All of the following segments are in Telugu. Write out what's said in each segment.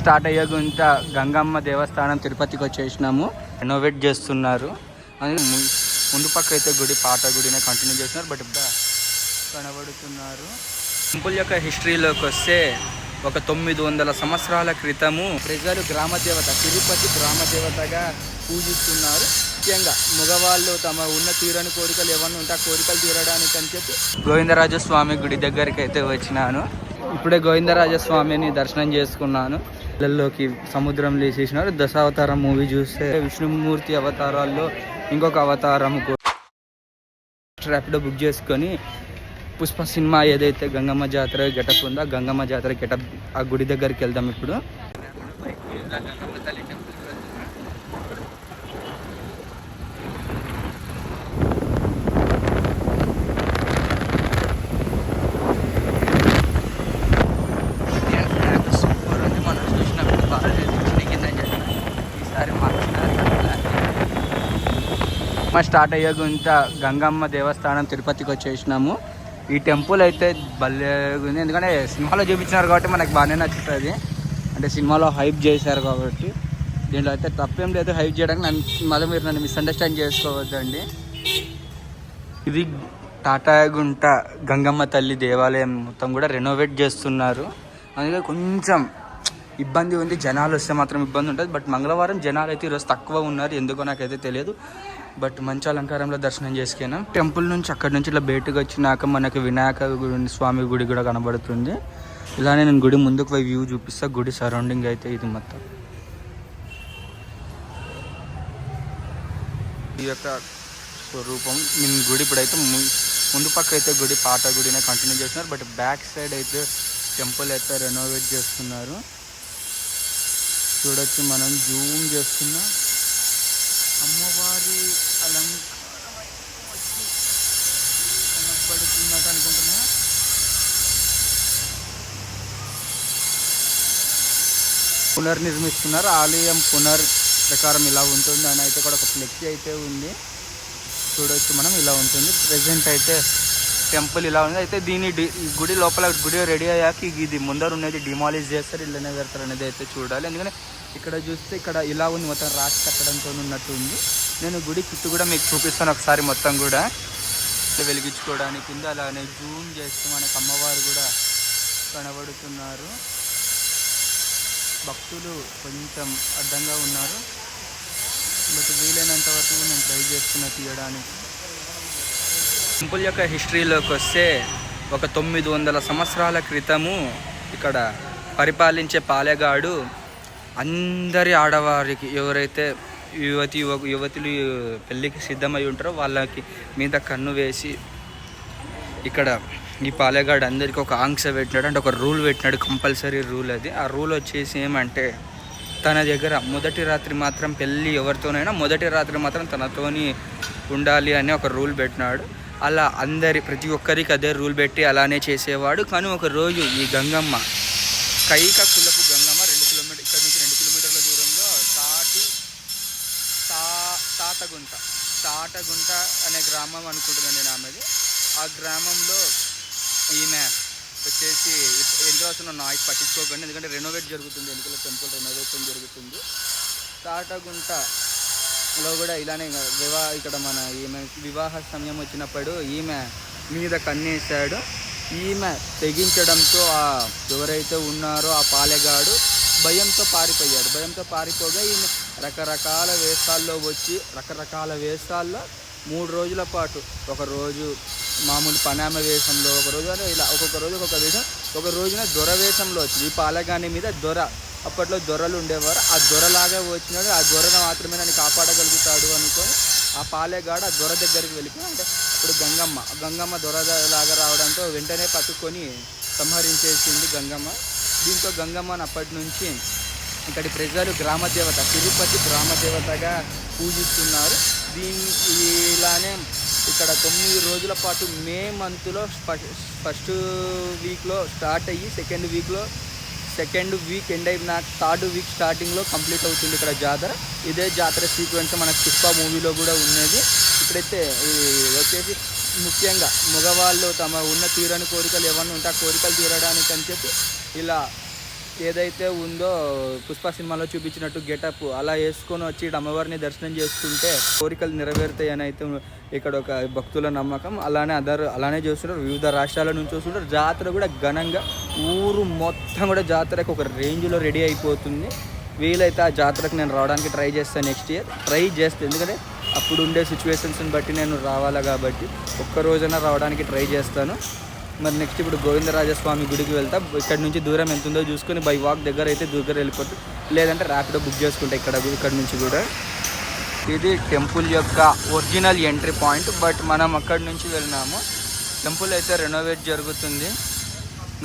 స్టార్ట్ అయ్యే గుంత గంగమ్మ దేవస్థానం తిరుపతికి వచ్చేసినాము. రెనోవేట్ చేస్తున్నారు. అది ముందు పక్క అయితే గుడి పాత గుడినే కంటిన్యూ చేస్తున్నారు బట్ కనబడుతున్నారు. టెంపుల్ యొక్క హిస్టరీలోకి వస్తే ఒక తొమ్మిది వందల సంవత్సరాల క్రితము ప్రజలు గ్రామ దేవత తిరుపతి గ్రామ దేవతగా పూజిస్తున్నారు. ముఖ్యంగా మగవాళ్ళు తమ ఉన్న తీరని కోరికలు ఏమన్నా ఉంటే ఆ కోరికలు తీరడానికి అని చెప్పి గోవిందరాజస్వామి గుడి దగ్గరికి అయితే వచ్చినాను. ఇప్పుడే గోవిందరాజస్వామిని దర్శనం చేసుకున్నాను. ఇళ్ళల్లోకి సముద్రం లేచేసినారు దశావతారం మూవీ చూస్తే విష్ణుమూర్తి అవతారాల్లో ఇంకొక అవతారం ర్యాపిడో బుక్ చేసుకొని పుష్ప సినిమా ఏదైతే గంగమ్మ జాతర గెటప్ ఉందో గంగమ్మ జాతర గెటప్ ఆ గుడి దగ్గరికి వెళ్దాం ఇప్పుడు సూపర్ ఉంది మనం చూసినప్పుడు బాగా కింద ఈసారి మా స్టార్ట్ అయ్యే గుంత గంగమ్మ దేవస్థానం తిరుపతికి వచ్చేసినాము. ఈ టెంపుల్ అయితే భలే ఉంది. ఎందుకంటే సినిమాలో చూపించినారు కాబట్టి మనకు బాగానే నచ్చుతుంది. అంటే సినిమాలో హైప్ చేశారు కాబట్టి. దీంట్లో అయితే తప్పేం లేదు హైప్ చేయడానికి. నన్ను మళ్ళీ మీరు నన్ను మిస్అండర్స్టాండ్ చేసుకోవద్దండి. ఇది టాటాగుంట గంగమ్మ తల్లి దేవాలయం మొత్తం కూడా రెనోవేట్ చేస్తున్నారు. అందుకే కొంచెం ఇబ్బంది ఉంది. జనాలు వస్తే మాత్రం ఇబ్బంది ఉంటుంది. బట్ మంగళవారం జనాలు అయితే ఈరోజు తక్కువ ఉన్నారు. ఎందుకో నాకైతే తెలియదు. బట్ మంచి అలంకారంలో దర్శనం చేసుకున్నాం. టెంపుల్ నుంచి అక్కడి నుంచి ఇట్లా బయటకు వచ్చినాక మనకి వినాయక గుడి స్వామి గుడి కూడా కనబడుతుంది. ఇలానే నేను గుడి ముందుకు పోయి వ్యూ చూపిస్తా. గుడి సరౌండింగ్ అయితే ఇది మొత్తం. ఈ యొక్క స్వరూపం. నేను గుడి ఇప్పుడైతే ము- ముందు పక్క అయితే గుడి పాత గుడినే కంటిన్యూ చేస్తున్నారు. బట్ బ్యాక్ సైడ్ అయితే టెంపుల్ అయితే రెనోవేట్ చేస్తున్నారు. చూడొచ్చు మనం. జూమ్ చేస్తున్నా. అమ్మవారి అలం కనబడుతున్నట్టు అనుకుంటున్నా. పునర్నిర్మిస్తున్నారు. ఆలయం పునర్ ప్రకారం ఇలా ఉంటుంది. అని అయితే కూడా ఒక ఫ్లెక్సీ అయితే ఉంది. చూడొచ్చు మనం ఇలా ఉంటుంది. ప్రెసెంట్ అయితే టెంపుల్ ఇలా ఉంది. అయితే దీని గుడి లోపల గుడి రెడీ అయ్యాక ఇది ముందర ఉన్నది డిమాలిష్ చేస్తారు ఇళ్ళనే పెడతారు అనేది అయితే చూడాలి. ఎందుకంటే ఇక్కడ చూస్తే ఇక్కడ ఇలా ఉంది మొత్తం రాసి కట్టడంతో ఉన్నట్టు ఉంది. నేను గుడి చుట్టూ కూడా మీకు చూపిస్తాను ఒకసారి మొత్తం కూడా. వెలిగించుకోవడానికి కింద అలానే జూమ్ చేస్తే మనకు అమ్మవారు కూడా కనబడుతున్నారు. భక్తులు కొంచెం అడ్డంగా ఉన్నారు. బట్ వీలైనంత వరకు నేను ట్రై చేస్తున్నా తీయడానికి. టెంపుల్ యొక్క హిస్టరీలోకి వస్తే ఒక తొమ్మిది వందల సంవత్సరాల క్రితము ఇక్కడ పరిపాలించే పాలెగాడు అందరి ఆడవారికి ఎవరైతే యువతి యువ యువతులు పెళ్ళికి సిద్ధమై ఉంటారో వాళ్ళకి మీద కన్ను వేసి ఇక్కడ ఈ పాలెగాడు అందరికీ ఒక ఆంక్ష పెట్టినాడు. అంటే ఒక రూల్ పెట్టినాడు కంపల్సరీ రూల్ అది. ఆ రూల్ వచ్చేసి ఏమంటే తన దగ్గర మొదటి రాత్రి మాత్రం పెళ్ళి ఎవరితోనైనా మొదటి రాత్రి మాత్రం తనతోని ఉండాలి అని ఒక రూల్ పెట్టినాడు. అలా అందరి ప్రతి ఒక్కరికి అదే రూల్ పెట్టి అలానే చేసేవాడు. కానీ ఒక రోజు ఈ గంగమ్మ కైక కుల గంగమ్మ రెండు కిలోమీటర్ ఇక్కడ నుంచి రెండు కిలోమీటర్ల దూరంలో తాటి తా తాతగుంట తాటగుంట అనే గ్రామం అనుకుంటున్నాను నేను ఆమెది ఆ గ్రామంలో ఈమె వచ్చేసి ఇప్- వస్తున్న నాయిస్ పట్టించుకోకండి. ఎందుకంటే రెనోవేట్ జరుగుతుంది. ఎన్నికల టెంపుల్ రెనోవేషన్ జరుగుతుంది. తాటగుంటలో కూడా ఇలానే వివాహ ఇక్కడ మన ఈమె వివాహ సమయం వచ్చినప్పుడు ఈమె మీద కన్నేశాడు. ఈమె తెగించడంతో ఆ ఎవరైతే ఉన్నారో ఆ పాలెగాడు భయంతో పారిపోయాడు. భయంతో పారిపోగా ఈమె రకరకాల వేషాల్లో వచ్చి రకరకాల వేషాల్లో మూడు రోజుల పాటు ఒకరోజు మామూలు పనామ వేషంలో ఒక రోజు ఇలా ఒక్కొక్క రోజు ఒక్కొక్క వేషం ఒక రోజున దొర వేషంలో వచ్చింది. ఈ పాలగాని మీద దొర అప్పట్లో దొరలు ఉండేవారు. ఆ దొరలాగా వచ్చినాడు. ఆ దొరను మాత్రమే నన్ను కాపాడగలుగుతాడు అనుకొని ఆ పాలేగాడు ఆ దొర దగ్గరికి వెళ్ళిపోయి అంటే అప్పుడు గంగమ్మ గంగమ్మ దొర లాగా రావడంతో వెంటనే పట్టుకొని సంహరించేసింది గంగమ్మ. దీంతో గంగమ్మని అప్పటి నుంచి ఇక్కడి ప్రజలు గ్రామ దేవత తిరుపతి గ్రామ దేవతగా పూజిస్తున్నారు. దీని ఇలా ఇక్కడ తొమ్మిది రోజుల పాటు మే మంత్లో ఫస్ట్ వీక్లో స్టార్ట్ అయ్యి సెకండ్ వీక్లో సెకండ్ వీక్ ఎండ్ అయిన థర్డ్ వీక్ స్టార్టింగ్లో కంప్లీట్ అవుతుంది ఇక్కడ జాతర. ఇదే జాతర సీక్వెన్స్ మనకు పుష్ప మూవీలో కూడా ఉన్నది. ఇప్పుడైతే వచ్చేసి ముఖ్యంగా మగవాళ్ళు తమ ఉన్న తీరని కోరికలు ఏమన్నా ఉంటే ఆ కోరికలు తీరడానికి అని చెప్పి ఇలా ఏదైతే ఉందో పుష్ప సినిమాలో చూపించినట్టు గెటప్ అలా వేసుకొని వచ్చి అమ్మవారిని దర్శనం చేసుకుంటే కోరికలు నెరవేరుతాయి అని అయితే ఇక్కడ ఒక భక్తుల నమ్మకం. అలానే అదర్ అలానే చూస్తుంటారు. వివిధ రాష్ట్రాల నుంచి వస్తుంటారు. జాతర కూడా ఘనంగా ఊరు మొత్తం కూడా జాతరకు ఒక రేంజ్లో రెడీ అయిపోతుంది. వీలైతే ఆ జాతరకు నేను రావడానికి ట్రై చేస్తాను నెక్స్ట్ ఇయర్. ట్రై చేస్తాను ఎందుకంటే అప్పుడు ఉండే సిచ్యువేషన్స్ని బట్టి నేను రావాలా కాబట్టి ఒక్క రోజైనా రావడానికి ట్రై చేస్తాను. మరి నెక్స్ట్ ఇప్పుడు గోవిందరాజస్వామి గుడికి వెళ్తా. ఇక్కడ నుంచి దూరం ఎంత ఉందో చూసుకొని బై వాక్ దగ్గర అయితే దగ్గర వెళ్ళిపోతుంది లేదంటే ర్యాపిడో బుక్ చేసుకుంటా ఇక్కడ ఇక్కడ నుంచి కూడా. ఇది టెంపుల్ యొక్క ఒరిజినల్ ఎంట్రీ పాయింట్ బట్ మనం అక్కడి నుంచి వెళ్ళినాము. టెంపుల్ అయితే రెనోవేట్ జరుగుతుంది.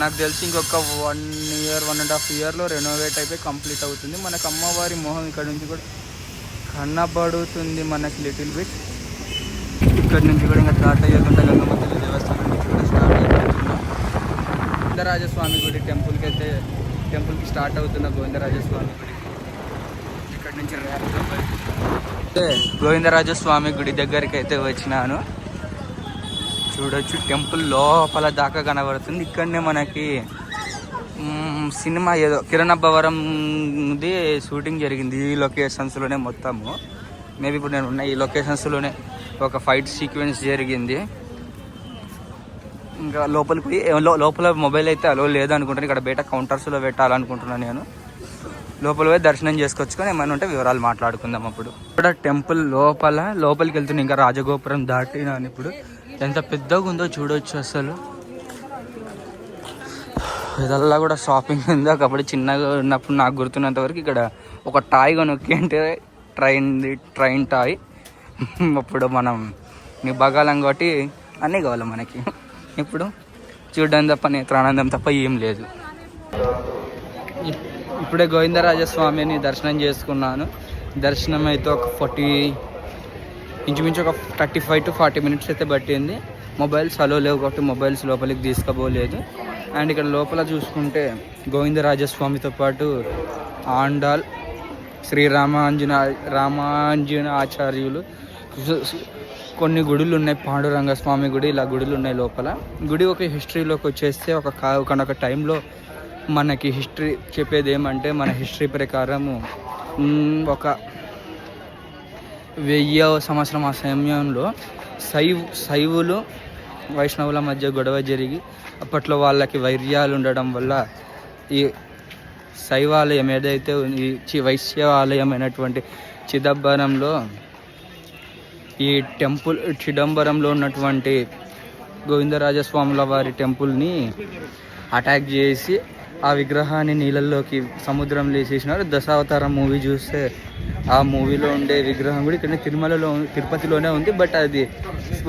నాకు తెలిసి ఇంకొక one year one and half ఇయర్లో రెనోవేట్ అయితే కంప్లీట్ అవుతుంది. మనకు అమ్మవారి మొహం ఇక్కడ నుంచి కూడా కనబడుతుంది మనకి లిటిల్ బిట్ ఇక్కడ నుంచి కూడా ఇంకా స్టార్ట్ అయ్యేకుంటే గంగమ్మ తల్లి దేవస్థానం నుంచి కూడా స్టార్ట్ అయిపోతున్నాం గోవిందరాజస్వామి గుడి టెంపుల్కి అయితే టెంపుల్కి స్టార్ట్ అవుతున్న గోవిందరాజస్వామి గుడి. ఇక్కడ నుంచి ర్యాపిడో అయితే గోవిందరాజస్వామి గుడి దగ్గరికి అయితే వచ్చినాను. చూడొచ్చు టెంపుల్ లోపల దాకా కనబడుతుంది. ఇక్కడనే మనకి సినిమా ఏదో కిరణ్ షూటింగ్ జరిగింది ఈ లొకేషన్స్లోనే మొత్తము. మేబీ ఇప్పుడు నేను ఉన్న ఈ లొకేషన్స్లోనే ఒక ఫైట్ సీక్వెన్స్ జరిగింది. ఇంకా లోపలికి పోయి లోపల మొబైల్ అయితే అలో లేదనుకుంటాను. ఇక్కడ బయట కౌంటర్స్లో పెట్టాలనుకుంటున్నాను నేను. లోపల పోయి దర్శనం చేసుకొచ్చుకొని ఏమైనా ఉంటే వివరాలు మాట్లాడుకుందాం అప్పుడు. ఇక్కడ టెంపుల్ లోపల లోపలికి వెళ్తున్నాను ఇంకా రాజగోపురం దాటినాను ఇప్పుడు. ఎంత పెద్దగా ఉందో చూడొచ్చు అసలు. ఇదల్లా కూడా షాపింగ్ ఉంది? ఒకప్పుడు చిన్నగా ఉన్నప్పుడు నాకు గుర్తున్నంత వరకు ఇక్కడ ఒక టాయ్ కొనుక్కి అంటే ట్రైన్ ట్రైన్ టాయ్. అప్పుడు మనం నీ బగాలం కాబట్టి అన్నీ కావాలి మనకి. ఇప్పుడు చూడడం తప్ప నేత్రానందం తప్ప ఏం లేదు. ఇప్- ఇప్పుడే గోవిందరాజస్వామిని దర్శనం చేసుకున్నాను. దర్శనం అయితే ఒక ఫార్టీ ఇంచుమించు ఒక thirty five to forty minutes అయితే పట్టింది. మొబైల్స్ అలో లేవు కాబట్టి మొబైల్స్ లోపలికి తీసుకుపోలేదు. అండ్ ఇక్కడ లోపల చూసుకుంటే గోవిందరాజస్వామితో పాటు ఆండాల్ శ్రీ రామాంజన ఆచార్యులు కొన్ని గుడులు ఉన్నాయి పాండురంగ స్వామి గుడి ఇలా గుడులు ఉన్నాయి లోపల. గుడి ఒక హిస్టరీలోకి వచ్చేస్తే ఒక కా- ఒకనొక టైంలో మనకి హిస్టరీ చెప్పేది ఏమంటే మన హిస్టరీ ప్రకారము ఒక వెయ్య సంవత్సరం ఆ సమయంలో శైవ్ శైవులు వైష్ణవుల మధ్య గొడవ జరిగి అప్పట్లో వాళ్ళకి వైర్యాలు ఉండడం వల్ల ఈ శైవాలయం ఏదైతే ఈ చి- వైశ్యాలయం అయినటువంటి చిదంబరంలో ఈ టెంపుల్ చిదంబరంలో ఉన్నటువంటి గోవిందరాజస్వాముల వారి టెంపుల్ని అటాక్ చేసి ఆ విగ్రహాన్ని నీళ్ళల్లోకి సముద్రంలో వేసేసినారు దశావతారం మూవీ చూస్తే ఆ మూవీలో ఉండే విగ్రహం కూడా ఇక్కడ తిరుమలలో తిరుపతిలోనే ఉంది. బట్ అది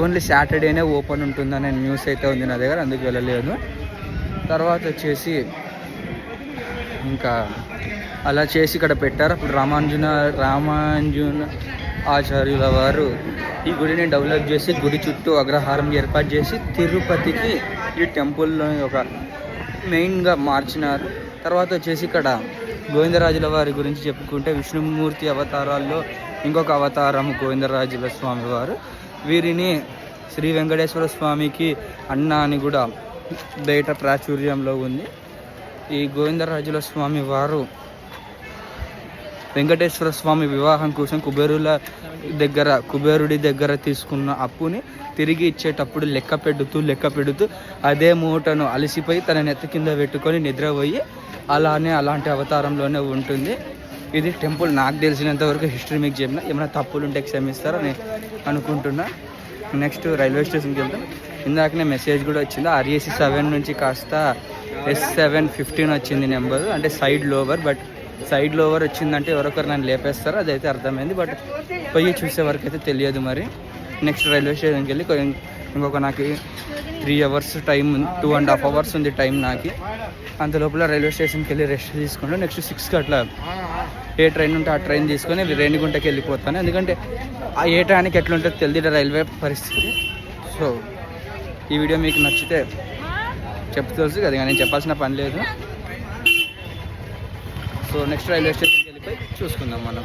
ఓన్లీ సాటర్డేనే ఓపెన్ ఉంటుందనే న్యూస్ అయితే ఉంది నా దగ్గర అందుకు వెళ్ళలేదు. తర్వాత వచ్చేసి ఇంకా అలా చేసి ఇక్కడ పెట్టారు. అప్పుడు రామాంజున రామాంజున ఆచార్యుల వారు ఈ గుడిని డెవలప్ చేసి గుడి చుట్టూ అగ్రహారం ఏర్పాటు చేసి తిరుపతికి ఈ టెంపుల్లో ఒక మెయిన్గా మార్చినారు. తర్వాత వచ్చేసి ఇక్కడ గోవిందరాజుల వారి గురించి చెప్పుకుంటే విష్ణుమూర్తి అవతారాల్లో ఇంకొక అవతారం గోవిందరాజుల స్వామి వారు. వీరిని శ్రీ వెంకటేశ్వర స్వామికి అన్న అని కూడా బయట ప్రాచుర్యంలో ఉంది. ఈ గోవిందరాజుల స్వామి వారు వెంకటేశ్వర స్వామి వివాహం కోసం కుబేరుల దగ్గర కుబేరుడి దగ్గర తీసుకున్న అప్పుని తిరిగి ఇచ్చేటప్పుడు లెక్క పెడుతూ లెక్క పెడుతూ అదే మూటను అలసిపోయి తన నెత్త కింద పెట్టుకొని నిద్రపోయి అలానే అలాంటి అవతారంలోనే ఉంటుంది. ఇది టెంపుల్. నాకు తెలిసినంత వరకు హిస్టరీ మీకు చెప్పిన. ఏమైనా తప్పులు ఉంటే క్షమిస్తారని అనుకుంటున్నా. నెక్స్ట్ రైల్వే స్టేషన్కి వెళ్తాం ఇందాకనే మెసేజ్ కూడా వచ్చింది. ఆర్ఏసీ సెవెన్ నుంచి కాస్త ఎస్ సెవెన్ ఫిఫ్టీన్ వచ్చింది నెంబర్. అంటే side lower but side lower వచ్చిందంటే ఎవరొకరు నన్ను లేపేస్తారు అదైతే అర్థమైంది బట్ పోయి చూసే వరకు అయితే తెలియదు మరి. నెక్స్ట్ రైల్వే స్టేషన్కి వెళ్ళి కొ- ఇంకొక నాకు three hours time two and half hours ఉంది టైం నాకు. అంత లోపల రైల్వే స్టేషన్కి వెళ్ళి రెస్ట్ తీసుకుంటూ నెక్స్ట్ సిక్స్కి అట్లా ఏ ట్రైన్ ఉంటే ఆ ట్రైన్ తీసుకొని రేణిగుంటకి వెళ్ళిపోతాను. ఎందుకంటే ఆ ఏ ట్రైన్కి ఎట్లుంటుందో తెలియదు రైల్వే పరిస్థితి. సో ఈ వీడియో మీకు నచ్చితే చెప్తూ తెలుసు కదా నేను చెప్పాల్సిన పని లేదు. సో నెక్స్ట్ రైల్వే స్టేషన్కి వెళ్ళిపోయి చూసుకుందాం మనం.